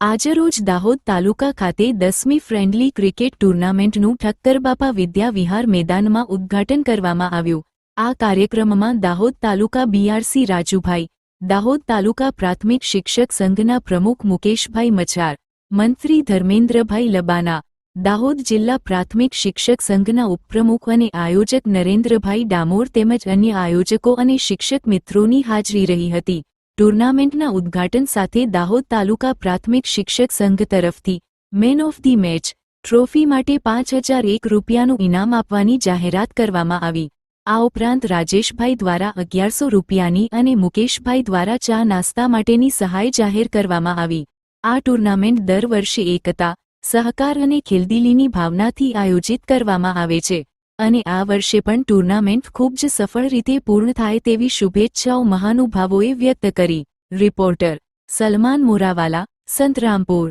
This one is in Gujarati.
આજરોજ દાહોદ તાલુકા ખાતે દસમી ફ્રેન્ડલી ક્રિકેટ ટુર્નામેન્ટનું ઠક્કરબાપા વિદ્યા વિહાર મેદાનમાં ઉદ્ઘાટન કરવામાં આવ્યું. આ કાર્યક્રમમાં દાહોદ તાલુકા બીઆરસી રાજુભાઈ, દાહોદ તાલુકા પ્રાથમિક શિક્ષક સંઘના પ્રમુખ મુકેશભાઈ મચાર મંત્રી ધર્મેન્દ્રભાઈ લબાના, દાહોદ જિલ્લા પ્રાથમિક શિક્ષક સંઘના ઉપપ્રમુખ અને આયોજક નરેન્દ્રભાઈ ડામોર તેમજ અન્ય આયોજકો અને શિક્ષક મિત્રોની હાજરી રહી હતી. ટુર્નામેન્ટના ઉદ્ઘાટન સાથે દાહોદ તાલુકા પ્રાથમિક શિક્ષક સંઘ તરફથી man of the match trophy માટે પાંચ હજાર એક રૂપિયાનું ઇનામ આપવાની જાહેરાત કરવામાં આવી. આ ઉપરાંત રાજેશભાઈ દ્વારા અગિયારસો રૂપિયાની અને મુકેશભાઈ દ્વારા ચા નાસ્તા માટેની સહાય જાહેર કરવામાં આવી. આ ટુર્નામેન્ટ દર વર્ષે એકતા, સહકાર અને ખેલદિલીની ભાવનાથી આયોજિત કરવામાં આવે છે. અને આ વર્ષે પણ ટુર્નામેન્ટ ખૂબ જ સફળ રીતે પૂર્ણ થાય તેવી શુભેચ્છાઓ મહાનુભાવોએ વ્યક્ત કરી. રિપોર્ટર, સલમાન મોરાવાલા સંતરામપુર